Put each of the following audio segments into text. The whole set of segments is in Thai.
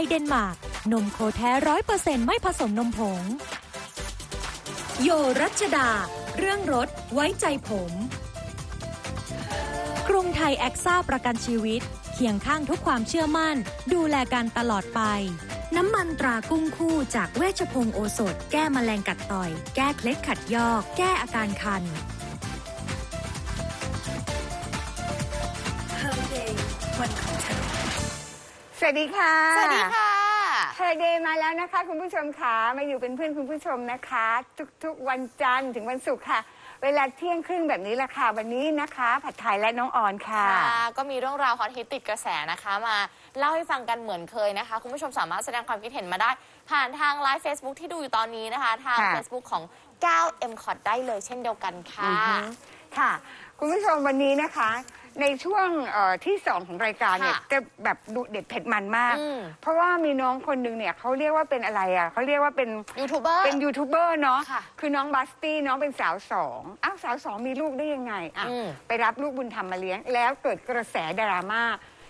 ยเดนมาร์ก นมโคแท้ร้อยเปอร์เซ็นต์ไม่ผสมนมผง โยรัชดา เรื่องรถไว้ใจผม กรุงไทยแอคซ่าประกันชีวิต เคียงข้างทุกความเชื่อมั่น ดูแลกันตลอดไป น้ำมันตรากุ้งคู่จากเวชพงศ์โอสถ แก้มแมลงกัดต่อย แก้เคล็ดขัดยอก แก้อาการคัน สวัสดีค่ะ สวัสดีค่ะเ e อร์เดย์มาแล้วนะคะ คุณผู้ชมค่ะมาอยู่เป็นเพื่อนคุณผู้ชมนะคะ ทุกๆวันจันทร์ถึงวันศุกร์ค่ะ เวลาเที่ยงครึ่งแบบนี้แหละค่ะ วันนี้นะคะ ผัดไทยและน้องออนค่ะ ค่ะก็มีเรื่องราวฮอตฮิตติดกระแสนะคะ มาเล่าให้ฟังกันเหมือนเคยนะคะ คุณผู้ชมสามารถแสดงความคิดเห็นมาได้ ผ่านทางไลฟ์ Facebook ที่ดูอยู่ตอนนี้นะคะ ทาง ค่ะ Facebook ของ9 m c o t ได้เลยเช่นเดียวกันค่ะอือฮึค่ะ คุณผู้ชมวันนี้นะคะ ในช่วงเอ่อที่สองของรายการเนี่ยค่ะจะแบบดุเด็ดเผ็ดมันมาก อืม เพราะว่ามีน้องคนหนึ่งเนี่ยเขาเรียกว่าเป็นอะไรอะเขาเรียกว่าเป็น ยูทูบเบอร์ เป็นยูทูบเบอร์เนาะ ค่ะคือน้องบัสตี้น้องเป็นสาวสอง อ้าวสาวสองมีลูกได้ยังไงอะอืม ไปรับลูกบุญธรรมมาเลี้ยง แล้วเกิดกระแสดราม่า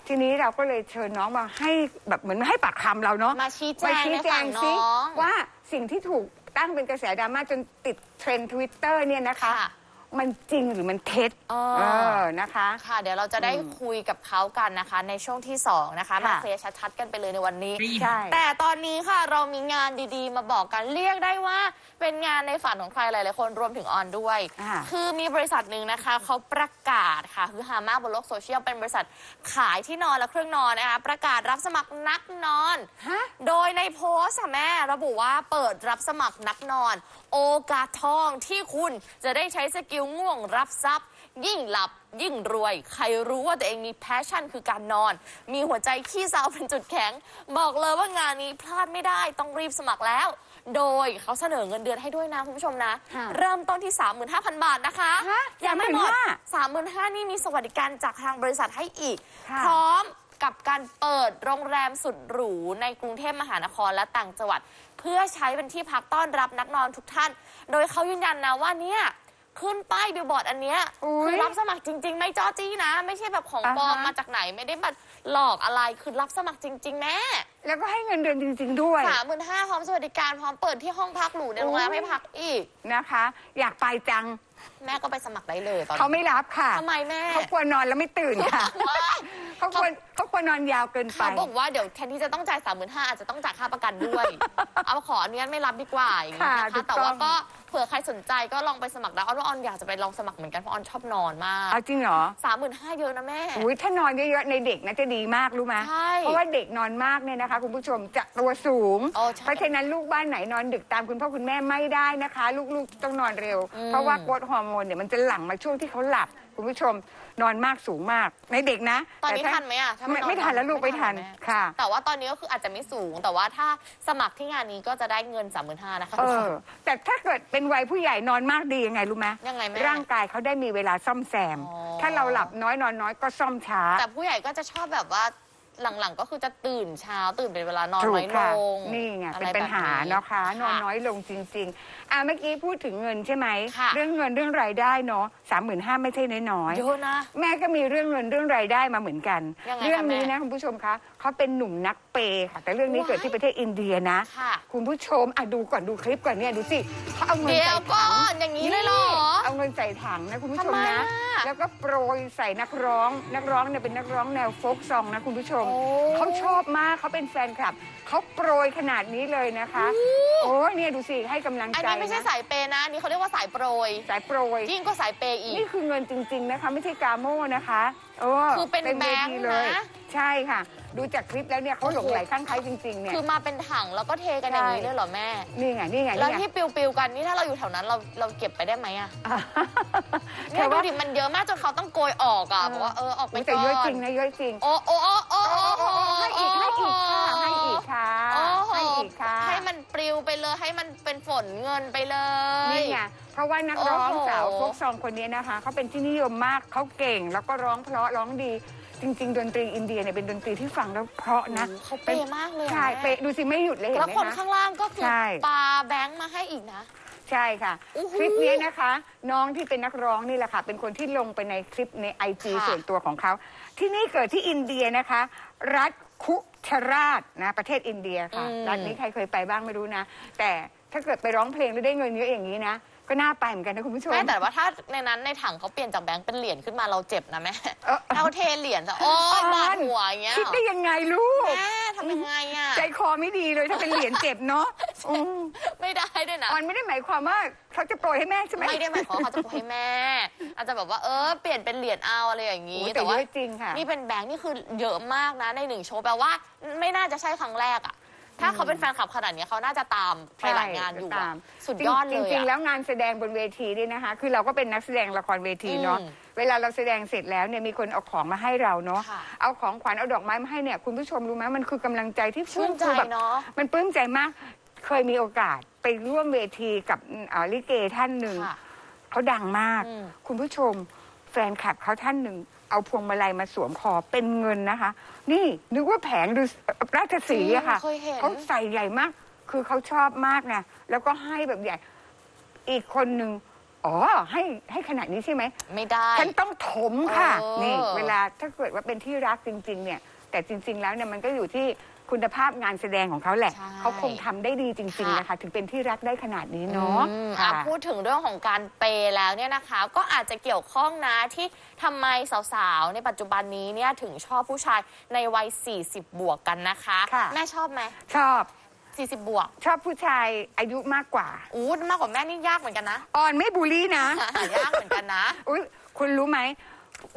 ทีนี้เราก็เลยเชิญน้องมาให้แบบเหมือนให้ปากคำเราเนาะ มาชี้แจมางชี้ในแจฝั่งงซิน้อง ว่าสิ่งที่ถูกตั้งเป็นกระแสดราม่าจนติดเทรนด์ทวิตเตอร์เนี่ยนะคะ ค่ะ มันจริงหรือมันเท็จอ๋อเออนะคะ ค่ะ เดี๋ยวเราจะได้คุยกับเขากันนะคะ ในช่วงที่ 2 นะคะ มาค่ะ เคลียร์ชัดๆกันไปเลยในวันนี้ ใช่ แต่ตอนนี้ค่ะเรามีงานดีๆ มาบอกกันเรียกได้ว่า เป็นงานในฝันของใครหลายๆคนรวมถึงออนด้วย อ่า คือมีบริษัทหนึ่งนะคะเขาประกาศค่ะคือฮามากบนโลกโซเชียลเป็นบริษัทขายที่นอนและเครื่องนอนนะคะประกาศรับสมัครนักนอน ฮะ โดยในโพสต์ค่ะแม่ระบุว่าเปิดรับสมัครนักนอน โอกาสทองที่คุณจะได้ใช้สกิลง่วงรับทรัพย์ ยิ่งหลับยิ่งรวย ใครรู้ว่าตัวเองมีแพชชั่นคือการนอน มีหัวใจขี้เศร้าเป็นจุดแข็ง บอกเลยว่างานนี้พลาดไม่ได้ต้องรีบสมัครแล้ว โดยเขาเสนอเงินเดือนให้ด้วยนะคุณผู้ชมนะ ค่ะ เริ่มต้นที่ 35,000 บาทนะคะ ฮะยังไม่หมด35,000 35,000นี่มีสวัสดิการจากทางบริษัทให้อีก ค่ะ พร้อม กับการเปิดโรงแรมสุดหรูในกรุงเทพมหานครและต่างจังหวัด เพื่อใช้เป็นที่พักต้อนรับนักนอนทุกท่าน โดยเขายืนยันนะว่าเนี่ยขึ้นป้ายบิลบอร์ดอันเนี้ยอุ๊ยคือรับสมัครจริง ๆ ไม่จ้อจี้นะ ไม่ใช่แบบของปลอมอ่าฮะ มาจากไหนไม่ได้มาหลอกอะไรคือรับสมัครจริง ๆ แม่แล้วก็ให้เงินเดือนจริง ๆ ด้วย สามหมื่นห้าพร้อมสวัสดิการพร้อมเปิดที่ห้องพักหรูในโรงแรมอุ๊ยให้พักอีก นะคะ อยากไปจัง แม่ก็ไปสมัครได้เลยตอนเขานี้ไม่รับค่ะทำไมแม่ เขากลัวนอนแล้วไม่ตื่นค่ะว้ายเขาควรเขาควรนอนยาวเกินไป เขาบอกว่าเดี๋ยวแทนที่จะต้องจ่ายสามหมื่นห้าอาจจะต้องจ่ายค่าประกันด้วย เอาขออนุญาตไม่รับดีกว่าอย่างนี้ค่ะนะถูคะกแต่ต้องว่าก็เผื่อใครสนใจก็ลองไปสมัครได้ออนว่าออนอยากจะไปลองสมัครเหมือนกันเพราะออนชอบนอนมากเอาจริงเหรอสามหมื่นห้าเยอะนะแม่ อุ้ยถ้านอนเยอะๆในเด็กนะจะดีมากรู้ไหมใช่เพราะว่าเด็กนอนมากเนี่ยนะคะ คุณผู้ชมจะตัวสูง โอ้ใช่เพราะฉะนั้นลูกบ้านไหนนอนดึกตามคุณพ่อคุณแม่ไม่ได้นะคะ ลูกๆต้องนอนเร็ว อืม เพราะว่าโกรทฮอร์โมนเนี่ยมันจะหลั่งมาช่วงที่เขาหลับ คุณผู้ชมนอนมากสูงมากในเด็กนะตอนนี้แถ้าทันไหมอะถ้าไม่ไม่ทันแล้วลูกไม่ทันค่ะ แต่ว่าตอนนี้ก็คืออาจจะไม่สูง แต่ว่าถ้าสมัครที่งานนี้ก็จะได้เงินสามหมื่นห้านะคะเออแต่ถ้าเกิดเป็นวัยผู้ใหญ่นอนมากดียังไงรู้ไหมยังไงแม่ร่างกายเขาได้มีเวลาซ่อมแซม ถ้าเราหลับน้อยนอนน้อยก็ซ่อมช้า แต่ผู้ใหญ่ก็จะชอบแบบว่าหลังๆ ก็คือจะตื่นเช้าตื่นเป็นเวลานอนน้อยลงนี่ไงเป็นปัญหาเนาะคะนอนน้อยลงจริง ๆ อะเมื่อกี้พูดถึงเงินใช่ไหม ค่ะ เรื่องเงินเรื่องรายได้เนาะสามหมื่นห้าไม่ใช่น้อยเยอะนะๆแม่ก็มีเรื่องเงินเรื่องรายได้มาเหมือนกัน ยังไงคะเรื่องนี้แม่นะคุณผู้ชมคะเขาเป็นหนุ่มนักเปย์ค่ะ แต่เรื่องนี้ว้าย เกิดที่ประเทศอินเดียนะ ค่ะ คุณผู้ชมอะดูก่อนดูคลิปก่อนเนี่ยดูสิเขาเอาเงินเดี๋ยใส่วก่ถัองนอย่างนี้เลยเหรอ เอาเงินใส่ถังนะคุณผู้ชมทำไมนะอะแล้วก็โปรยใส่นักร้อง นักร้องเนี่ยเป็นนักร้องแนวโฟกซองนะคุณผู้ชมโอ้ เขาชอบมากเขาเป็นแฟนคลับเขาโปรยขนาดนี้เลยนะคะ โอ้ยเนี่ยดูสิให้กำลังอันใจนี้ไม่ใช่นะสายเปย์นะอันนี้เขาเรียกว่าสายโปรยสายโปรย ยิ่งกว่าสายเปย์อีก นี่คือเงินจริง ๆนะคะ ไม่ใช่กาโม่นะคะโอ้คือเป็นต็มวทีแบงค์นะเลย ใช่ค่ะ ดูจากคลิปแล้วเนี่ยเขาหลงไหลข้างใครจริงๆเนี่ยคือมาเป็นถังแล้วก็เทกันอย่างนี้ใช่เลยเหรอแม่ นี่ไงนี่ไงแล้วนี่ไงที่ปิวๆกันนี่ถ้าเราอยู่แถวนั้นเราเราเก็บไปได้ไหมอะอะเนี่แต่ยดูว่าดิมันเยอะมากจนเขาต้องโกยออกอะเออบอกว่าเออออกไปแต่ก่อนเยอะจริงนะเยอะจริงโอ้โอ้โอ้โอ้โอ้โอ้ให้อีกให้อีกค่ะให้อีกค่ะโอ้โหให้อีกค่ะให้มันปลิวไปเลยให้มันเป็นฝนเงินไปเลย นี่ไงเพราะว่านักร้องโอ้โห สาวพวกซองคนนี้นะคะเขาเป็นที่นิยมมากเขาเก่งแล้วก็ร้องเพราะร้องดี จริง ๆ ดนตรีอินเดียเนี่ยเป็นดนตรีที่ฟังแล้วเพราะนะโอ้โหเขาเปย์มากเลยอะใช่แม่เปะดูสิไม่หยุดเลยเห็นแล้วไหมคนคะ ข้างล่างก็คือใช่ปาแบงค์มาให้อีกนะ ใช่ค่ะ อู้หูคลิปนี้นะคะ น้องที่เป็นนักร้องนี่แหละค่ะ เป็นคนที่ลงไปในคลิปในไอจีค่ะ ส่วนตัวของเขา ที่นี่เกิดที่อินเดียนะคะ รัฐคุชราชนะ ประเทศอินเดียค่ะอืมรัฐนี้ใครเคยไปบ้างไม่รู้นะ แต่ถ้าเกิดไปร้องเพลงแล้วได้เงินเยอะอย่างนี้นะ ก็น่าไปเหมือนกันนะคุณผู้ชม แม่แต่ว่าถ้าในนั้นในถังเขาเปลี่ยนจากแบงค์เป็นเหรียญขึ้นมาเราเจ็บนะแม่เออเอาเทเหรียญจะโอ้ยบาดหัวอย่างเงี้ยคิดได้ยังไงลูก แม่ทำยังไงอะใจคอไม่ดีเลยถ้าเป็นเหรียญเจ็บเนาะอืมไม่ได้ด้วยนะ ออนไม่ได้หมายความว่าเขาจะโปรยให้แม่ใช่ไหมไม่ได้หมายความว่าเขาจะให้แม่ อาจจะแบบว่าเออเปลี่ยนเป็นเหรียญเอาอะไรอย่างโอ้นี้แต่แต่เยว่าอะจริงค่ะ นี่เป็นแบงค์นี่คือเยอะมากนะในหนึ่งโชว์แปลว่า ไม่น่าจะใช่ครั้งแรกอะ ถ้าเขาเป็นแฟนคลับขนาดเนี้ยเขาน่าจะตามไปหลายงานอยู่ใช่อะตามสุดยอดเลจยริงๆ อะ แล้วงานแสดงบนเวทีนี่นะคะ คือเราก็เป็นนักแสดงละครเวทีเนาะ อืมเวลาเราแสดงเสร็จแล้วเนี่ยมีคนเอาของมาให้เราเนาะ ค่ะ เอาของขวัญเอาดอกไม้มาให้เนี่ยคุณผู้ชมรู้ไหมมันคือกำลังใจที่ชื่นใจฟูแบบ เนาะ มันปลื้มใจมาก เคยมีโอกาสไปร่วมเวทีกับเอ่อลิเกท่านหนึ่ง ค่ะ เขาดังมาก อืม คุณผู้ชมแฟนคลับเขาท่านหนึ่ง เอาพวงมาลัยมาสวมคอเป็นเงินนะคะ นี่นึกว่าแผงดูราชสีห์อะค่ะเคยเห็นเขาใส่ใหญ่มาก คือเขาชอบมากนะแล้วก็ให้แบบใหญ่ อีกคนหนึ่งอ๋อให้ให้ขนาดนี้ใช่ไหม ไม่ได้ ฉันต้องถมค่ะ เออนี่ เวลาถ้าเกิดว่าเป็นที่รักจริง ๆ เนี่ย แต่จริง ๆ แล้วเนี่ยมันก็อยู่ที่คุณภาพงานแสดงของเขาแหละ ใช่เขาคงทำได้ดีจริง ๆ ค่ะ นะคะ ถึงเป็นที่รักได้ขนาดนี้เนาะอืมค่ะอะ พูดถึงเรื่องของการเปย์แล้วเนี่ยนะคะ ก็อาจจะเกี่ยวข้องนะที่ทำไมสาวๆ ในปัจจุบันนี้เนี่ยถึงชอบผู้ชายในวัย 40 บวกกันนะคะ ค่ะ แม่ชอบไหมชอบ40 บวกชอบผู้ชายอายุมากกว่า อู้มากกว่าแม่นี่ยากเหมือนกันนะ ออนไม่บูลลี่นะยากเหมือนกันนะ อุ้ยคุณรู้ไหม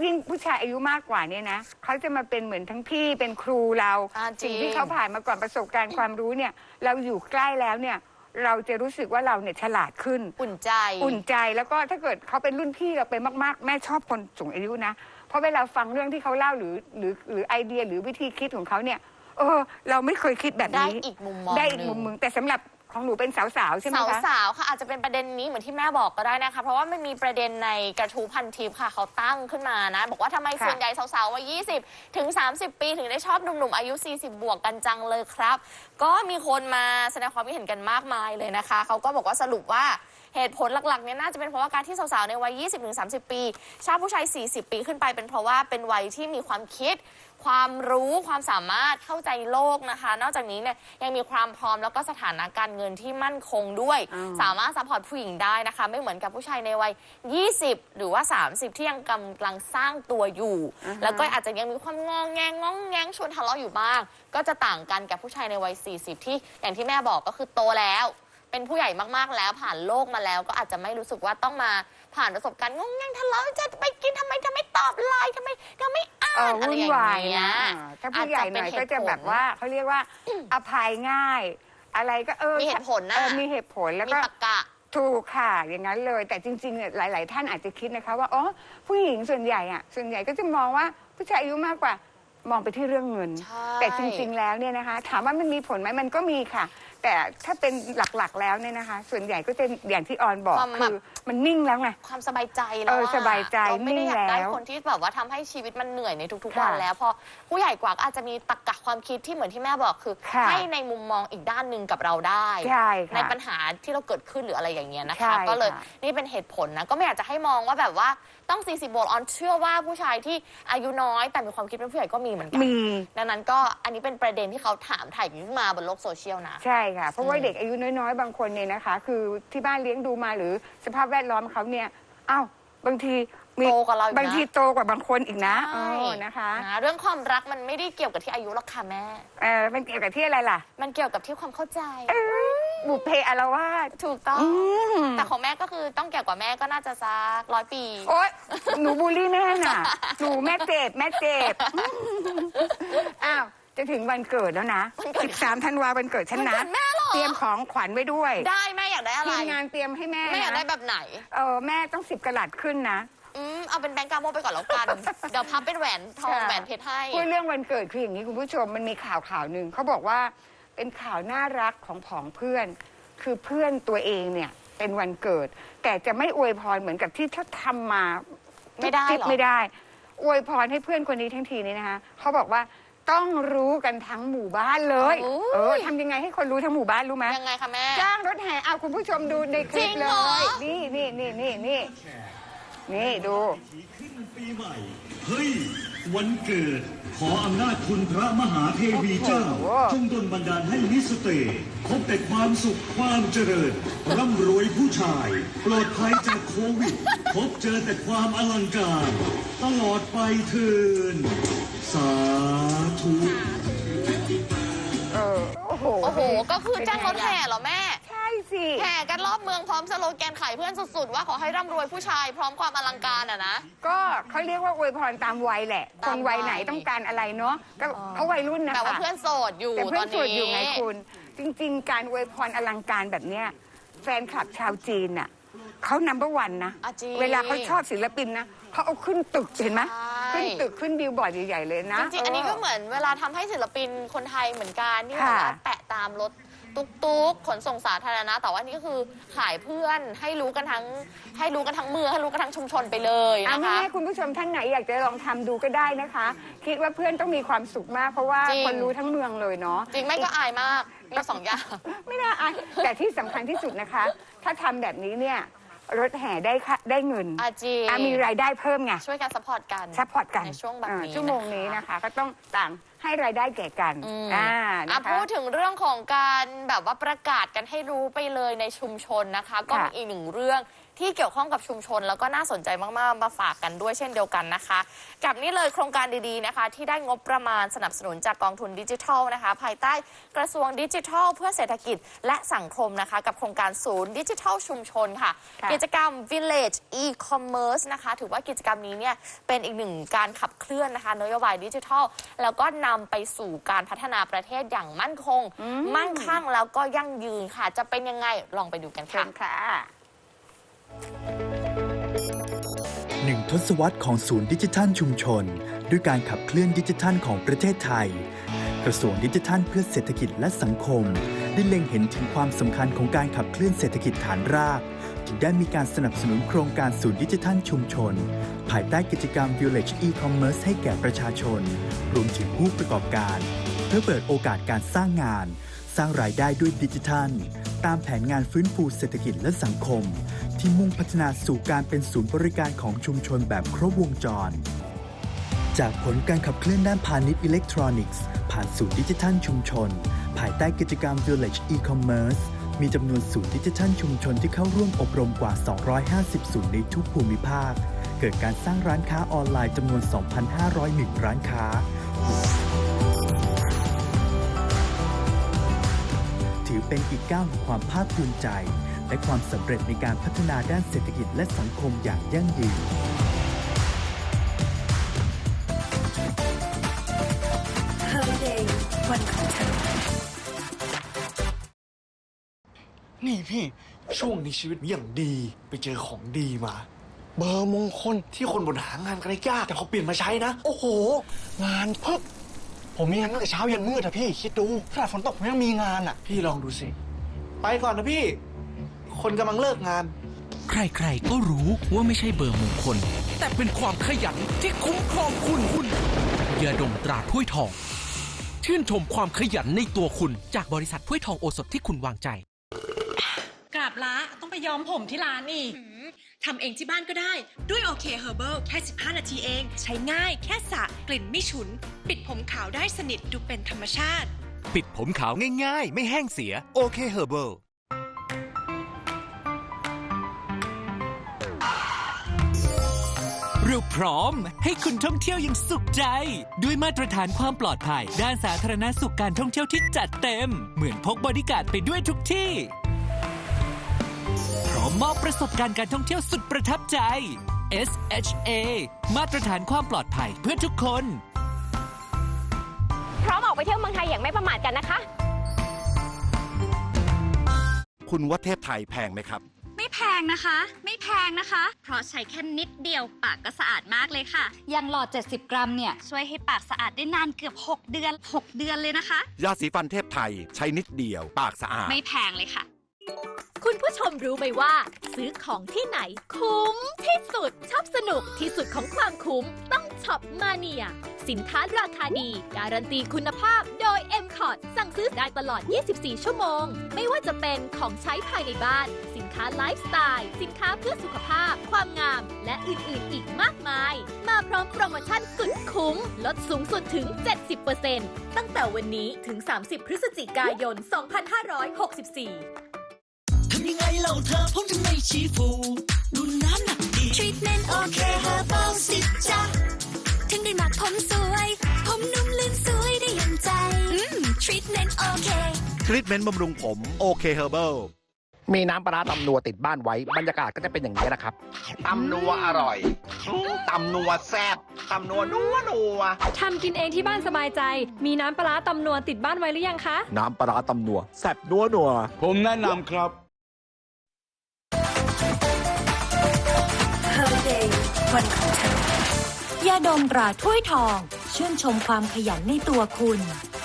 ยิ่งผู้ชายอายุมากกว่าเนี่ยนะเขาจะมาเป็นเหมือนทั้งพี่เป็นครูเราอ่าจริง สิ่งที่เขาผ่านมาก่อนประสบการณ์ความรู้เนี่ย เราอยู่ใกล้แล้วเนี่ย เราจะรู้สึกว่าเราเนี่ยฉลาดขึ้น อุ่นใจ อุ่นใจแล้วก็ถ้าเกิดเขาเป็นรุ่นพี่เราไปมาก ๆ แม่ชอบคนสูงอายุนะ เพราะเวลาฟังเรื่องที่เขาเล่าหรือหรือหรือไอเดียหรือวิธีคิดของเขาเนี่ย เออ เราไม่เคยคิดแบบได้นี้อีกมุมมองได้อีกหมุนึ่มงมึงแต่สำหรับ ของหนูเป็นสาวๆใช่ไหมคะ สาวๆค่ะอาจจะเป็นประเด็นนี้เหมือนที่แม่บอกก็ได้นะคะ เพราะว่ามันมีประเด็นในกระทู้พันทิปค่ะ เขาตั้งขึ้นมานะ บอกว่าทำไมค่ะ ส่วนใหญ่สาวๆวัย20 ถึง 30 ปีถึงได้ชอบหนุ่มๆ อายุ 40 บวกกันจังเลยครับ ก็มีคนมาแสดงความคิดเห็นกันมากมายเลยนะคะ เขาก็บอกว่าสรุปว่าเหตุผลหลักๆเนี่ยน่าจะเป็นเพราะว่าการที่สาวๆในวัย 20-30 ปี ชอบผู้ชาย 40 ปีขึ้นไปเป็นเพราะว่าเป็นวัยที่มีความคิด ความรู้ความสามารถเข้าใจโลกนะคะ นอกจากนี้เนี่ยยังมีความพร้อมแล้วก็สถานะการเงินที่มั่นคงด้วยอืมสามารถซัพพอร์ตผู้หญิงได้นะคะ ไม่เหมือนกับผู้ชายในวัย 20 หรือว่า 30 ที่ยังกำลังสร้างตัวอยู่ แล้วก็อาจจะยังมีความงองแงงง้องแงงชวนทะเลาะอยู่บ้าง ก็จะต่างกันกับผู้ชายในวัย 40 ที่อย่างที่แม่บอกก็คือโตแล้ว เป็นผู้ใหญ่มากๆแล้ว ผ่านโลกมาแล้ว ก็อาจจะไม่รู้สึกว่าต้องมาผ่านประสบการณ์งงแงงทะเลาะจะไปกินทำไมจะไม่ตอบไลน์ทำไมจะไม่อ่าเออนอะไรวุ่นอย่างวายเงี้นะยอ่าถ้าผู้ใหญ่หน่อยอาจจะเป็นก็จะเหตุผลแบบว่าเขาเรียกว่าอภัยง่าย อะไรก็เออมีเหตุผลนะเออมีเหตุผลแล้วมีก็ตรรกะถูกค่ะอย่างนั้นเลย แต่จริงๆเนี่ยหลาย ๆ ท่านอาจจะคิดนะคะ ว่าอ๋อผู้หญิงส่วนใหญ่อะส่วนใหญ่ก็จะมองว่าผู้ชายอายุมากกว่ามองไปที่เรื่องเงินใช่แต่จริง ๆ แล้วเนี่ยนะคะ ถามว่ามันมีผลไหมมันก็มีค่ะ แต่ถ้าเป็นหลักๆแล้วเนี่ยนะคะ ส่วนใหญ่ก็จะอย่างที่ออนบอกความแบบ คือมันนิ่งแล้วไง ความสบายใจแล้วเอออะสบายใจเราไม่ได้อยากได้นิ่งแล้วคนที่แบบว่าทำให้ชีวิตมันเหนื่อยในทุกๆค่ะวันแล้ว พอผู้ใหญ่กว่าก็อาจจะมีตรรกะความคิดที่เหมือนที่แม่บอกคือ ค่ะ ให้ในมุมมองอีกด้านหนึ่งกับเราได้ ใช่ในค่ะ ปัญหาที่เราเกิดขึ้นหรืออะไรอย่างเงี้ยนะใช่คะ ค่ะก็เลยนี่เป็นเหตุผลนะ ก็ไม่อยากจะให้มองว่าแบบว่าต้อง 40 บวกออนเชื่อว่าผู้ชายที่อายุน้อยแต่มีความคิดเป็นผู้ใหญ่ก็มีเหมือนกันมี ดังนั้นก็อันนี้เป็นประเด็นที่เขาถามถ่ายขึ้นมาบนโลกโซเชียลนะ ใช่ค่ะ เพราะว่าอืมเด็กอายุน้อยๆ บางคนเนี่ยนะคะ คือที่บ้านเลี้ยงดูมาหรือสภาพแวดล้อมเขาเนี่ยอ้าวบางทีมีโตกว่าเราอีกนะ บางทีโตกว่าบางคนอีกนะเอใช่อนะคะนะเรื่องความรักมันไม่ได้เกี่ยวกับที่อายุหรอกค่ะแม่ เออมันเกี่ยวกับที่อะไรล่ะมันเกี่ยวกับที่ความเข้าใจ บุพเพอารวาสถูกต้อง อืมแต่ของแม่ก็คือต้องแก่กว่าแม่ก็น่าจะสักร้อยปี โอ๊ยหนูบูลลี่แม่น่ะ หนูแม่เจ็บแม่เจ็บอ้าว จะถึงวันเกิดแล้วนะ วันเกิด 13ธันวาวันเกิดฉันวันนะเกิดแม่เหรอ เตรียมของขวัญไว้ด้วยได้แม่อยากได้อะไรทีมงานเตรียมให้แม่แม่อยากได้นะแบบไหน เออแม่ต้องสิบกะลัดขึ้นนะ อืมเอาเป็นแบงก์กาโมไปก่อนแล้วกัน เดี๋ยวพับเป็นแหวนทองค่ะ แหวนเพชรให้ พูดเรื่องวันเกิดคืออย่างนี้คุณผู้ชมมันมีข่าวข่าวหนึ่งเขาบอกว่าเป็นข่าวน่ารักของผองเพื่อน คือเพื่อนตัวเองเนี่ยเป็นวันเกิด แต่จะไม่อวยพรเหมือนกับที่เขาทำมาไม่ได้จิ๊บเหรอไม่ได้ อวยพรให้เพื่อนคนนี้ทั้งทีนี้นะคะเขาบอกว่า ต้องรู้กันทั้งหมู่บ้านเลย โอ้ย เออทำยังไงให้คนรู้ทั้งหมู่บ้านรู้ไหมยังไงคะแม่ จ้างรถแห่เอาคุณผู้ชมดูในคลิปจริงเลเหรอ ย นี่นี่นี่นี่นี่นี่ดูทีขึ้นปีใหม่ เฮ้ย วันเกิด ขออำนาจคุณพระมหาเทวีเจ้า โอ้โห จงดลบันดาลให้มิสเตย์พบแต่ความสุขความเจริญ ร่ำรวยผู้ชาย ปลอดภัยจากโควิด พบเจอแต่ความอลังการ ตลอดไปเทิน สาธุเออโอ้โหโอ้โห ก็คือจ้างรถแห่เหรอแม่ ใช่สิแห่กันรอบเมืองพร้อมสโลแกนขายเพื่อนสุดๆ ว่าขอให้ร่ำรวยผู้ชายพร้อมความอลังการอะนะ ก็เขาเรียกว่าอวยพรตามวัยแหละ คตามนวัวัยยไหนต้องการอะไรเนาะก็เขาวัยรุ่นนะคะ แต่ว่าเพื่อนโสดอยู่แต่เพื่ตออนนสวดนี้ อยู่ไงคุณ จริง ๆ การอวยพรอลังการแบบเนี้ยแฟนคลับชาวจีนน่ะเขานัมเบอร์วันนะ อะจริง เวลาเขาชอบศิลปินนะ เขาเอาขึ้นตึกเห็นไหมใช่ ขึ้นตึกขึ้นบิลบอร์ดใหญ่ๆเลยนะ จริงๆ อันนี้ก็เหมือนเวลาทำให้ศิลปินคนไทยเหมือนกันที่แบบค่ะว่าแปะตามรถตุ๊กๆ ขนส่งสาธารณะ แต่ว่านี่ก็คือขายเพื่อนให้รู้กันทั้งให้รู้กันทั้งเมืองให้รู้กันทั้งชุมชนไปเลยอะนะแม่คะ คุณผู้ชมท่านไหนอยากจะลองทำดูก็ได้นะคะ คิดว่าเพื่อนต้องมีความสุขมาก เพราะว่าจริง คนรู้ทั้งเมืองเลยเนาะ จริงไม่ก็อายมากมีสองอย่าง ไม่น่าอายแต่ที่สำคัญที่สุดนะคะ ถ้าทำแบบนี้เนี่ย รถแห่ได้ค่ะได้เงินอาจริงอะมีรายได้เพิ่มไง ช่วยกันสปอร์ตกันซัพพอร์ตกันในช่วงแบบอ่านี้ชั่วโมงนี้นะคะ ก็ต้องต่างให้รายได้แก่กันอืมอ่าอะนะคะ พูดถึงเรื่องของการแบบว่าประกาศกันให้รู้ไปเลยในชุมชนนะคะ ก็มีค่ะอีกหนึ่งเรื่อง ที่เกี่ยวข้องกับชุมชน แล้วก็น่าสนใจมากๆ มาฝากกันด้วยเช่นเดียวกันนะคะ กับนี่เลยโครงการดีๆนะคะ ที่ได้งบประมาณสนับสนุนจากกองทุนดิจิทัลนะคะ ภายใต้กระทรวงดิจิทัล เพื่อเศรษฐกิจและสังคมนะคะ กับโครงการศูนย์ดิจิทัลชุมชนค่ะ ค่ะ กิจกรรม Village e-commerce นะคะ ถือว่ากิจกรรมนี้เนี่ยเป็นอีกหนึ่งการขับเคลื่อนนะคะนโยบายดิจิทัล แล้วก็นำไปสู่การพัฒนาประเทศอย่างมั่นคง มั่งคั่งแล้วก็ยั่งยืนค่ะ จะเป็นยังไงลองไปดูกันเชิค่ะ ญค่ะ หนึ่งทศวรรษของศูนย์ดิจิทัลชุมชน ด้วยการขับเคลื่อนดิจิทัลของประเทศไทย กระทรวงดิจิทัลเพื่อเศรษฐกิจและสังคม ได้เล็งเห็นถึงความสำคัญของการขับเคลื่อนเศรษฐกิจฐานราก จึงได้มีการสนับสนุนโครงการศูนย์ดิจิทัลชุมชน ภายใต้กิจกรรม Village e-commerce ให้แก่ประชาชน รวมถึงผู้ประกอบการ เพื่อเปิดโอกาสการสร้างงาน สร้างรายได้ด้วยดิจิทัล ตามแผนงานฟื้นฟูเศรษฐกิจและสังคม ที่มุ่งพัฒนาสู่การเป็นศูนย์บริการของชุมชนแบบครบวงจร จากผลการขับเคลื่อนด้านพาณิชย์อิเล็กทรอนิกส์ ผ่านศูนย์ดิจิทัลชุมชน ภายใต้กิจกรรม Village e-commerce มีจำนวนศูนย์ดิจิทัลชุมชนที่เข้าร่วมอบรมกว่า 250 ศูนย์ในทุกภูมิภาค เกิดการสร้างร้านค้าออนไลน์จำนวน 2,501 ร้านค้า ถือเป็นอีกก้าวแห่งความภาคภูมิใจ และความสำเร็จในการพัฒนาด้านเศรษฐกิจและสังคมอย่างยั่งยืน Holiday วันของฉัน นี่พี่ช่วงนี้ชีวิตอย่างดีไปเจอของดีมา เบอร์มงคลที่คนบนหางานกันได้ยากแต่พอเปลี่ยนมาใช้นะ โอ้โห งานพึบผมมีงานตั้งแต่เช้ายันมืดอะพี่ คิดดูขนาดฝนตกผมยังมีงานอะพี่ลองดูสิ ไปก่อนนะพี่ คนกำลังเลิกงาน ใครๆก็รู้ว่าไม่ใช่เบอร์มงคล แต่เป็นความขยันที่คุ้มครองคุณคุณยาดมตราถ้วยทอง ชื่นชมความขยันในตัวคุณจากบริษัทถ้วยทองโอสถที่คุณวางใจ กราบละต้องไปย้อมผมที่ร้านอีกทำเองที่บ้านก็ได้ด้วยโอเคเฮอร์เบิลแค่ 15 นาทีเอง ใช้ง่ายแค่สระกลิ่นไม่ฉุน ปิดผมขาวได้สนิทดูเป็นธรรมชาติ ปิดผมขาวง่ายๆ ไม่แห้งเสียโอเคเฮอร์เบิล เราพร้อม ให้คุณท่องเที่ยวอย่างสุขใจ ด้วยมาตรฐานความปลอดภัย ด้านสาธารณสุขการท่องเที่ยวที่จัดเต็ม เหมือนพกบอดี้การ์ดไปด้วยทุกที่พร้อมมอบประสบการณ์การท่องเที่ยวสุดประทับใจ SHA มาตรฐานความปลอดภัยเพื่อทุกคน พร้อมออกไปเที่ยวเมืองไทยอย่างไม่ประมาทกันนะคะ คุณว่าเทพไทยแพงไหมครับไม่ แพงนะคะ ไม่แพงนะคะ เพราะใช้แค่นิดเดียวปากก็สะอาดมากเลยค่ะ ยังหลอด 70 กรัมเนี่ย ช่วยให้ปากสะอาดได้นานเกือบ 6 เดือน 6 เดือนเลยนะคะ ยาสีฟันเทพไทยใช้นิดเดียว ปากสะอาด ไม่แพงเลยค่ะ คุณผู้ชมรู้ไหมว่า ซื้อของที่ไหน คุ้มที่สุดชอบสนุกที่สุดของความคุ้ม ต้องช็อปมาเนียสินค้าราคาดี การันตีคุณภาพโดย m c o t สั่งซื้อได้ตลอด 24 ชั่วโมง ไม่ว่าจะเป็นของใช้ภายในบ้านสินน ค้าไลฟ์สไตล์ สินค้าเพื่อสุขภาพ ความงาม และอื่นๆ อีกมากมาย มาพร้อมโปรโมชั่นสุดคุ้ม ลดสูงสุดถึง 70%ตั้งแต่วันนี้ถึง 30 พฤศจิกายน 2564 ทำยังไงเล่าเธอผมถึงไม่ชี้ฟูดูน้ำหนักดีทรีทเมนต์โอเคเฮอร์เบลสิจ้ะถึงได้หมักผมสวย ผมนุ่มลื่นสวยได้อย่างใจ อืมทรีทเมนต์โอเคทรีทเมนต์บำรุงผมโอเคเฮอร์เบิล มีน้ำปลาร้าตำนัวติดบ้านไว้ บรรยากาศก็จะเป็นอย่างนี้นะครับ ตำนัวอร่อยตำนัวแซ่บตำนัวนัวนัวทำกินเองที่บ้านสบายใจ มีน้ำปลาร้าตำนัวติดบ้านไว้หรือยังคะ น้ำปลาร้าตำนัวแซ่บนัวนัวผมแนะนำครับ Her Day วันของฉันยาดมตราถ้วยทอง ชื่นชมความขยันในตัวคุณค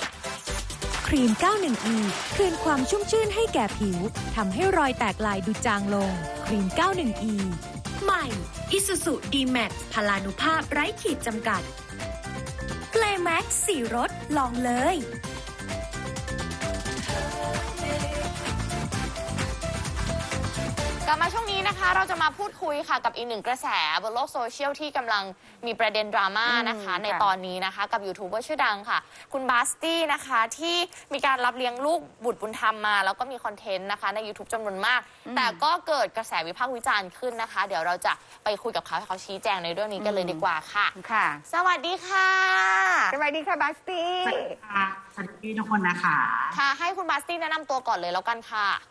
รีม 91E คืนความชุ่มชื่นให้แก่ผิวทำให้รอยแตกลายดูจางลง ครีม 91E ใหม่ Isuzu D-Max พลานุภาพไร้ขีดจำกัด Playmax สีรถลองเลย ลับมาช่วงนี้นะคะเราจะมาพูดคุยค่ะกับอีกหนึ่งกระแสบนโลกโซเชียลที่กำลังมีประเด็นดราม่านะคะอืมในค่ะตอนนี้นะคะ กับยูทูบเบอร์ชื่อดังค่ะ คุณบาสตี้นะคะที่มีการรับเลี้ยงลูกบุตรบุญธรรมมา แล้วก็มีคอนเทนต์นะคะใน YouTube จำนวนมาก แต่ก็เกิดกระแสวิพากษ์วิจารณ์ขึ้นนะคะ เดี๋ยวเราจะไปคุยกับเขาให้เขาชี้แจงในเรื่องนี้กันเลยดีกว่าค่ะ ค่ะ สวัสดีค่ะสวัสดีค่ะบัสตี้สวัสดีทุกคนนะคะ ค่ะให้คุณบาสตี้แนะนำตัวก่อนเลยแล้วกันค่ะ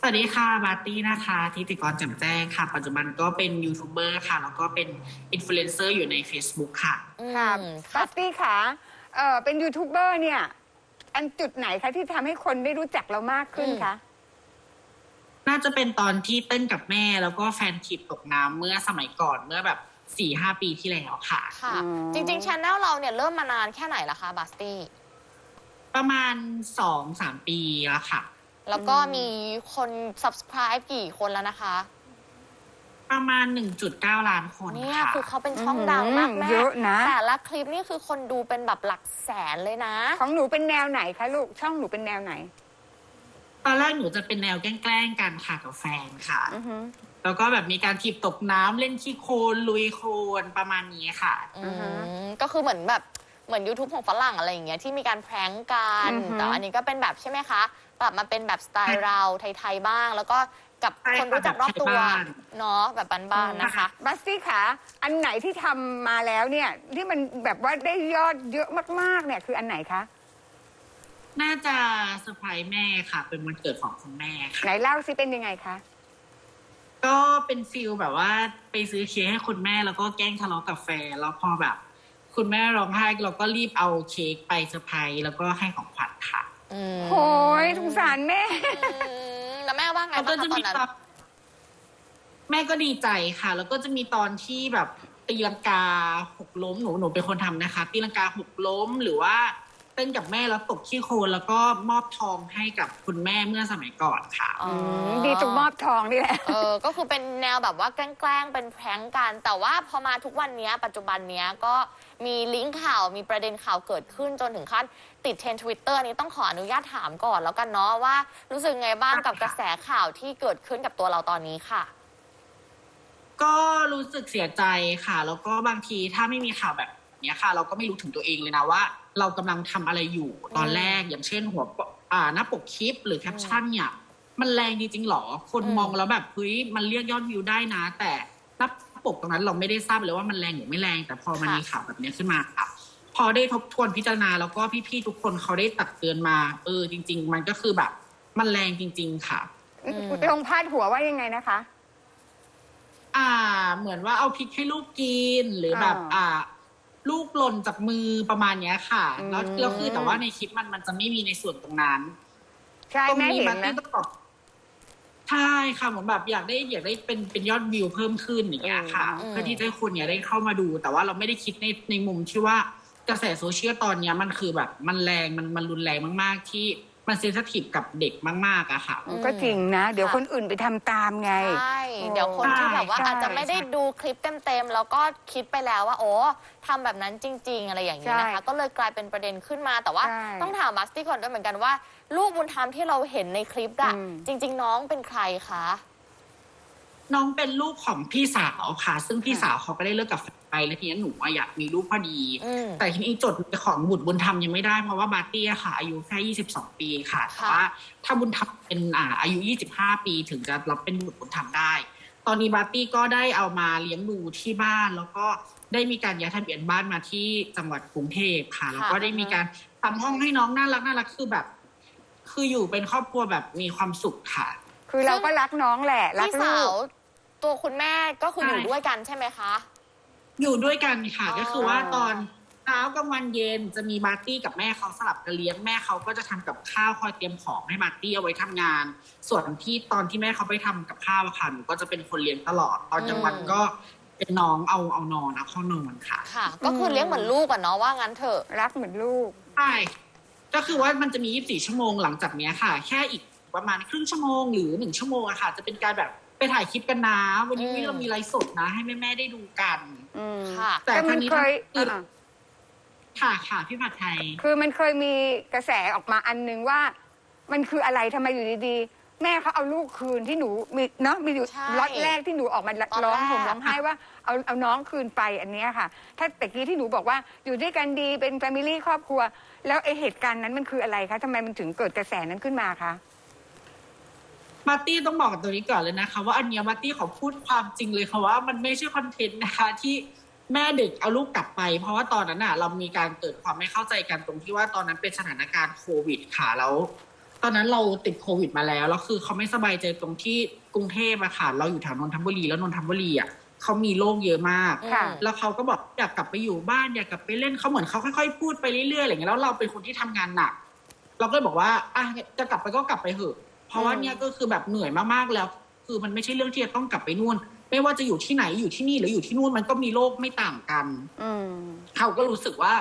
สวัสดีค่ะบาร์ตี้นะคะทิติกรแจ่มแจ้งค่ะ ปัจจุบันก็เป็นยูทูบเบอร์ค่ะ แล้วก็เป็นอินฟลูเอนเซอร์อยู่ใน Facebook ค่ะ ค่ะบัสตี้ค่ะเออเป็นยูทูบเบอร์เนี่ย อันจุดไหนคะที่ทำให้คนได้รู้จักเรามากขึ้นคะ น่าจะเป็นตอนที่เต้นกับแม่ แล้วก็แฟนคลิปตกน้ำเมื่อสมัยก่อนเมื่อแบบสี่ห้าปีที่แล้วค่ะ ค่ะจริงๆช anel เราเนี่ยเริ่มมานานแค่ไหนละคะบาสตี้ ประมาณสองสามปีแล้วค่ะ แล้วก็มีคน subscribe กี่คนแล้วนะคะ ประมาณ 1.9 ล้านคนเนี่ยค่ะ คือเขาเป็นช่องดังมากแม่เยอะนะ แต่ละคลิปนี่คือคนดูเป็นแบบหลักแสนเลยนะ ของหนูเป็นแนวไหนคะลูก ช่องหนูเป็นแนวไหน ตอนแรกหนูจะเป็นแนวแกล้งๆกันค่ะกับแฟนค่ะแล้วก็แบบมีการถีบตกน้ำเล่นขี้โคลนลุยโคลนประมาณนี้ค่ะ อืม ก็คือเหมือนแบบ เหมือน YouTube ของฝรั่งอะไรอย่างเงี้ยที่มีการแพร้งกันอือฮึ แต่อันนี้ก็เป็นแบบใช่ไหมคะปรับมาเป็นแบบสไตล์เราไทยๆบ้าง แล้วก็กับใช่คนรู้จักรอบตัวแบบไทยบ้าน เนาะแบบบ้านๆนะคะ บัสตี้ค่ะอันไหนที่ทำมาแล้วเนี่ยที่มันแบบว่าได้ยอดเยอะมากๆเนี่ยคืออันไหนคะ น่าจะเซอร์ไพรส์แม่ค่ะ เป็นวันเกิดของคุณแม่ค่ะ ไหนเล่าซิเป็นยังไงคะ ก็เป็นฟิลแบบว่าไปซื้อเค้กให้คุณแม่แล้วก็แกล้งทะเลาะกับแฟนแล้วพอแบบ คุณแม่ร้องไห้เราก็รีบเอาเค้กไปเซอร์ไพรส์แล้วก็ให้ของขวัญค่ะโอ้ยสงสารแม่แล้วแม่ว่าไงแล้วบ้าก็งคะจะตอมีนนั้น ตอนแม่ก็ดีใจค่ะ แล้วก็จะมีตอนที่แบบตีลังกาหกล้มหนูหนูเป็นคนทำนะคะ ตีลังกาหกล้มหรือว่า เต้นกับแม่แล้วตกขี้โคลนแล้วก็มอบทองให้กับคุณแม่เมื่อสมัยก่อนค่ะดีตรงมอบทองนี่แหละ เออ ก็คือเป็นแนวแบบว่าแกล้งๆ เป็นแพร้งกัน แต่ว่าพอมาทุกวันเนี้ยปัจจุบันเนี้ยก็มีลิงก์ข่าว มีประเด็นข่าวเกิดขึ้นจนถึงขั้นติดเทรนทวิตเตอร์นี้ต้องขออนุญาตถามก่อนแล้วกันเนาะว่า รู้สึกไงบ้างกับกระแสข่าวที่เกิดขึ้นกับตัวเราตอนนี้ค่ะ ก็รู้สึกเสียใจค่ะ แล้วก็บางทีถ้าไม่มีข่าวแบบ เนี้ยค่ะ เราก็ไม่รู้ถึงตัวเองเลยนะว่า เรากำลังทำอะไรอยู่ตอนแรกอย่างเช่นหัวปกอ่าหน้าปกคลิปหรือแคปชั่นเนี่ยมันแรงจริงๆหรอ คนมองแล้วแบบเฮ้ยมันเรียกยอดวิวได้นะ แต่หน้าปกตรงนั้นเราไม่ได้ทราบเลยว่ามันแรงหรือไม่แรง แต่พอมันมีข่าวแบบเนี้ยขึ้นมาค่ะพอได้ทบทวนพิจารณาแล้วก็พี่ๆทุกคนเขาได้ตักเตือนมา เออ จริง ๆ มันก็คือแบบ มันแรงจริง ๆ ค่ะลงพาดหัวว่ายังไงนะคะ อ่า เหมือนว่าเอาพริกให้ลูกกินหรือแบบ อ่าอ่าลูก หล่นจากมือประมาณเนี้ยค่ะอืมแล้วแล้วคือแต่ว่าในคลิปมันมันจะไม่มีในส่วนตรงนั้นใช่ตรงแม่นี้เห็นบัตตี้นะต้องบอกใช่ค่ะเหมือนแบบอยากได้อยากได้เป็นเป็นยอดวิวเพิ่มขึ้นอย่างเงี้ยค่ะ อืม เพื่อที่จะให้คนเนี่ยได้เข้ามาดู แต่ว่าเราไม่ได้คิดในในมุมที่ว่ากระแสโซเชียลตอนเนี้ยมันคือแบบมันแรงมันมันรุนแรงมาก ๆ ที่ มันเซนซิทีฟกับเด็กมากๆอะค่ะ ก็จริงนะ เดี๋ยวคนอื่นไปทำตามไง ใช่เดี๋ยวคนที่แบบว่าใช่อาจจะไม่ได้ใช่ดูคลิปเต็มๆแล้วก็คิดไปแล้วว่า โอ้ทำแบบนั้นจริง ๆ อะไรอย่างนี้นะคะ ใช่ก็เลยกลายเป็นประเด็นขึ้นมาแต่ว่า ใช่ต้องถามบัสตี้ก่อนด้วยเหมือนกันว่า ลูกบุญธรรมที่เราเห็นในคลิปอะอืม จริง ๆ น้องเป็นใครคะ น้องเป็นลูกของพี่สาวค่ะ ซึ่งพี่สาวเขาก็ได้เลิกกับแฟน ไปแล้วทีนี้หนูอะอยากมีลูกพอดีอืมแต่ทีนี้จดของบุตรบุญธรรมยังไม่ได้เพราะว่าบาร์ตี้อะค่ะ อายุแค่ 22 ปีค่ะแต่ว่าถ้าบุญธรรมเป็นอ่าอายุ 25 ปีถึงจะรับเป็นบุตรบุญธรรมได้ ตอนนี้บาร์ตี้ก็ได้เอามาเลี้ยงดูที่บ้าน แล้วก็ได้มีการย้ายทะเบียนบ้านมาที่จังหวัดกรุงเทพค่ะ แล้วก็ได้มีการทำห้องให้น้องน่ารักน่ารักคือแบบ คืออยู่เป็นครอบครัวแบบมีความสุขค่ะ คือเราก็รักน้องแหละรักพี่ลูสาวกตัวคุณแม่ก็คือใช่อยู่ด้วยกันใช่ไหมคะ อยู่ด้วยกันค่ะอ๋อ ก็คือว่าตอนเช้ากลางวันเย็นจะมีบาร์ตี้กับแม่เขาสลับกันเลี้ยงแม่เขาก็จะทำกับข้าวคอยเตรียมของให้บาร์ตี้เอาไว้ทำงาน ส่วนที่ตอนที่แม่เขาไปทำกับข้าวอะค่ะหนูก็จะเป็นคนเลี้ยงตลอด ตอนกลางวันก็เป็นน้องเอาเอานอนเอาเข้านอนค่ะ ค่ะ ก็คือเลี้ยงเหมือนลูกอะเนาะว่างั้นเถอะ รักเหมือนลูก ใช่ ก็คือว่ามันจะมี 24 ชั่วโมงหลังจากเนี้ยค่ะ แค่อีกประมาณครึ่งชั่วโมงหรือหนึ่งชั่วโมงอะค่ะ จะเป็นการแบบ ไปถ่ายคลิปกันนะ วันนี้อืมเรามีไลฟ์สดนะ ให้แม่ๆได้ดูกันค่ะ แต่แต่คมัรั้นงนี้เคยคืออะค่ะค่ะพี่ผัดไทย คือมันเคยมีกระแสออกมาอันนึงว่า มันคืออะไรทำไมอยู่ดีๆ แม่เขาเอาลูกคืนที่หนูมีเนาะมีอยู่ใช่ล็อตแรกที่หนูออกมาตอนร้องแรกผมร้องไห้ว่าเอาเอาน้องคืนไปอันเนี้ยค่ะ ถ้าแต่กี้ที่หนูบอกว่าอยู่ด้วยกันดีเป็นแฟมิลี่ครอบครัว แล้วไอเหตุการณ์นั้นมันคืออะไรคะทำไมมันถึงเกิดกระแสนั้นขึ้นมาคะ มาร์ตี้ต้องบอกกับตัวนี้ก่อนเลยนะคะ ว่าอันเนี้ยมาร์ตี้ขอพูดความจริงเลยค่ะว่ามันไม่ใช่คอนเทนต์นะคะที่แม่เด็กเอาลูกกลับไป เพราะว่าตอนนั้นน่ะ เรามีการเกิดความไม่เข้าใจกันตรงที่ว่าตอนนั้นเป็นสถานการณ์โควิดค่ะแล้วตอนนั้นเราติดโควิดมาแล้วแล้วคือเขาไม่สบายใจตรงที่กรุงเทพอะค่ะเราอยู่แถวนนทบุรีแล้วนนทบุรีอะเขามีโรคเยอะมาก ค่ะ แล้วเขาก็บอกอยากกลับไปอยู่บ้านอยากกลับไปเล่นเขาเหมือนเขาค่อยๆพูดไปเรื่อยๆอะไรอย่างเงี้ยแล้วเราเป็นคนที่ทำงานหนัก เราก็เลยบอกว่าอะจะกลับไปก็กลับไปเถอะ เพราะว่าเนี่ยก็คือแบบเหนื่อยมากๆแล้ว คือมันไม่ใช่เรื่องที่จะต้องกลับไปนู่น ไม่ว่าจะอยู่ที่ไหนอยู่ที่นี่หรืออยู่ที่นู่นมันก็มีโรคไม่ต่างกันอืมเขาก็รู้สึกว่า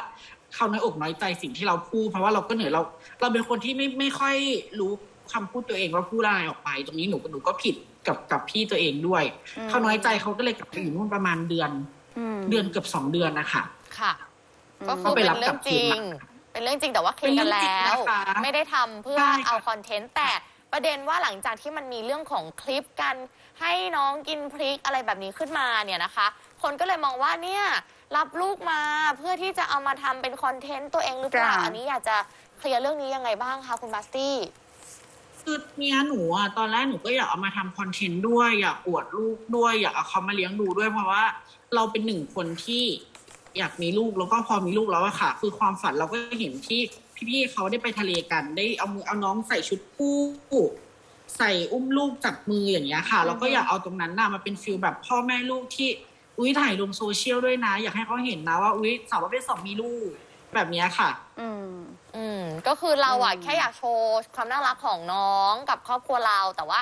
เขาน้อยอกน้อยใจสิ่งที่เราพูด เพราะว่าเราก็เหนื่อยเรา เราเป็นคนที่ไม่ไม่ค่อยรู้คำพูดตัวเองว่าพูดอะไรออกไป ตรงนี้หนูหนูก็ผิดกับกับพี่ตัวเองด้วยอืมเขาน้อยใจเขาก็เลยกลับไปอยู่นู่นประมาณเดือนอืมเดือนเกือบสองเดือนนะคะค่ะ ก็คืก็อไปเป็นรับเรื่กอลังบจริคืงนมาเป็นเรื่องจริงแต่ว่าเคลียร์กันแล้เป็นเรื่องจริวงนะคะไม่ได้ทำเพื่อใช่ค่ะเอาคอนเทนต์แต่ ประเด็นว่าหลังจากที่มันมีเรื่องของคลิปกันให้น้องกินพริกอะไรแบบนี้ขึ้นมาเนี่ยนะคะ คนก็เลยมองว่าเนี่ยรับลูกมาเพื่อที่จะเอามาทำเป็นคอนเทนต์ตัวเองหรือเปล่า จ้ะ อันนี้อยากจะเคลียร์เรื่องนี้ยังไงบ้างคะคุณบัสตี้ คือเมียหนูอะตอนแรกหนูก็อยากเอามาทำคอนเทนต์ด้วยอยากอวดลูกด้วย อยากเอาเขามาเลี้ยงดูด้วย เพราะว่าเราเป็นหนึ่งคนที่อยากมีลูกแล้วก็พอมีลูกแล้วอะค่ะ คือความฝันเราก็เห็นที่ พี่ๆเขาได้ไปทะเลกัน ได้เอามือเอาน้องใส่ชุดคู่ใส่อุ้มลูกจับมืออย่างเงี้ยค่ะ เราก็อยากเอาตรงนั้นน่ะมาเป็นฟิลแบบพ่อแม่ลูกที่อุ้ยถ่ายลงโซเชียลด้วยนะ อยากให้เขาเห็นนะว่าอุ้ยสาวประเภทสองมีลูกแบบเนี้ยค่ะ อืมอืมก็คือเราอะอืมแค่อยากโชว์ความน่ารักของน้องกับครอบครัวเรา แต่ว่า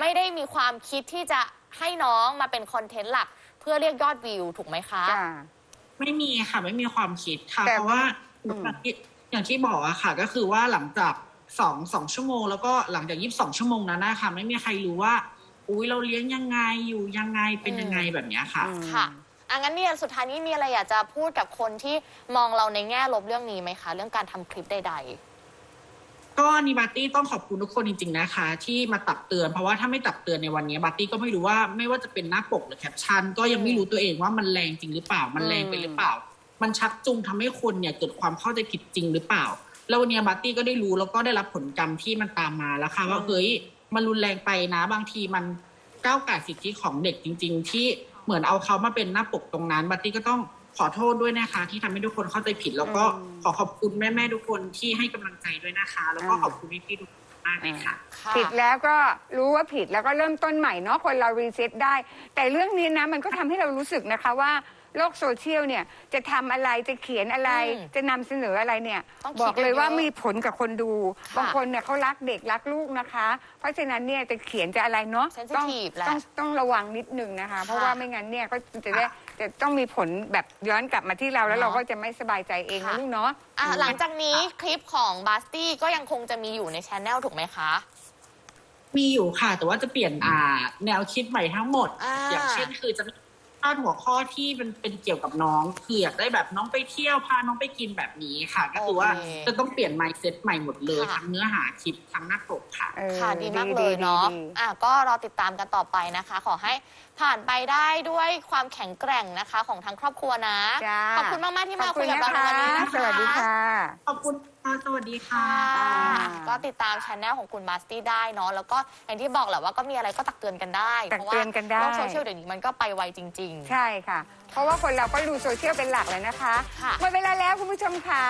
ไม่ได้มีความคิดที่จะให้น้องมาเป็นคอนเทนต์หลัก เพื่อเรียกยอดวิวถูกไหมคะ จ้าไม่มีค่ะ ไม่มีความคิดค่ะ แต่เพราะว่าอืมอย่างที่ อย่างที่บอกอะค่ะ ก็คือว่าหลังจากสองสองชั่วโมง แล้วก็หลังจากยี่สิบสองชั่วโมงนั้นนะคะไม่มีใครรู้ว่า อุ้ยเราเลี้ยงยังไงอยู่ยังไงเป็นยังไงแบบเนี้ยค่ะ ค่ะอะงั้นเนี่ยสุดท้ายนี้มีอะไรอยากจะพูดกับคนที่มองเราในแง่ลบเรื่องนี้ไหมคะ เรื่องการทำคลิปใดก็นิบัตตี้ต้องขอบคุณทุกคนจริงๆนะคะ ที่มาตักเตือนเพราะว่าถ้าไม่ตักเตือนในวันนี้บัตตี้ก็ไม่รู้ว่าไม่ว่าจะเป็นหน้าปกหรือแคปชั่นก็ยังไม่รู้ตัวเองว่ามันแรงจริงหรือเปล่ามันแรงไปหรือเปล่า มันชักจูงทำให้คนเนี่ยเกิดความเข้าใจผิดจริงหรือเปล่า แล้ววันนี้บัตตี้ก็ได้รู้แล้วก็ได้รับผลกรรมที่มันตามมาแล้วค่ะว่าเฮ้ยมันรุนแรงไปนะ บางทีมันก้าวไก่ายสิทธิของเด็กจริง ๆ ที่เหมือนเอาเขามาเป็นหน้าปกตรงนั้น บัตตี้ก็ต้องขอโทษด้วยนะคะ ที่ทำให้ทุกคนเข้าใจผิด แล้วก็ขอขอบคุณแม่ๆทุกคนที่ให้กำลังใจด้วยนะคะ แล้วก็ขอบคุณพี่ๆทุกคนมากเลยค่ะผิดแล้วก็รู้ว่าผิดแล้วก็เริ่มต้นใหม่เนาะคนเรารีเซ็ตได้ แต่เรื่องนี้นะมันก็ทำให้เรารู้สึกนะคะว่า โลกโซเชียลเนี่ยจะทำอะไรจะเขียนอะไรอืมจะนำเสนออะไรเนี่ยต้องคิดบอกเลยว่าเยอะๆมีผลกับคนดู ค่ะบางคนเนี่ยเขารักเด็กรักลูกนะคะ เพราะฉะนั้นเนี่ยจะเขียนจะอะไรเนาะต้อง Sensitive แหละต้องต้องระวังนิดนึงนะคะ เพราะว่าไม่งั้นเนี่ยก็จะได้จะต้องมีผลแบบย้อนกลับมาที่เราแล้วเราก็จะไม่สบายใจเองนะลูกเนาะ อะหลังจากนี้คลิปของบาสตี้ก็ยังคงจะมีอยู่ในช anel ถูกไหมคะ มีอยู่ค่ะ แต่ว่าจะเปลี่ยนอ่าแนวคิดใหม่ทั้งหมด อ่าอย่างเช่นคือจะพาดหัวข้อที่มันเป็นเกี่ยวกับน้องคืออยากได้แบบน้องไปเที่ยวพาน้องไปกินแบบนี้ค่ะ ก็คือว่าโอเค จะต้องเปลี่ยน mindset ใหม่หมดเลยค่ะ ทั้งเนื้อหาคลิปทั้งหน้าปกค่ะค่ะดีมากเลยเนาะอะก็รอติดตามกันต่อไปนะคะ ขอให้ผ่านไปได้ด้วยความแข็งแกร่งนะคะของทั้งครอบครัวนะ จ้า ขอบคุณมาก ๆ ที่มาขอบคุคุณยกับเราในวันนี้นะคะนะคะ สวัสดีค่ะ ขอบคุณ ค่ะ สวัสดีค่ะค่ะ ก็ติดตามช anel ของคุณบาสตี้ได้เนาะแล้วก็อย่างที่บอกแหละว่าก็มีอะไรก็ตักเตือนกันได้ ตักเตือนกันได้เพราะว่าโลกโซเชียลเดี๋ยวนี้มันก็ไปไวจริงๆใช่ค่ะ เพราะว่าคนเราก็ดูโซเชียลเป็นหลักเลยนะคะค่ะ หมดเวลาแล้วคุณผู้ชมค่ะ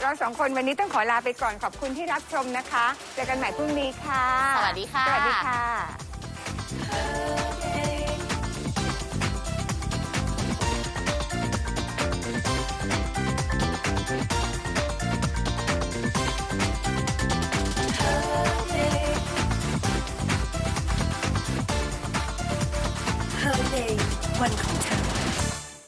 เราสองคนวันนี้ต้องขอลาไปก่อนขอบคุณที่รับชมนะคะเจอกันใหม่พรุ่งนี้ค่ะสวัสดีค่ะ สวัสดีค่ะ one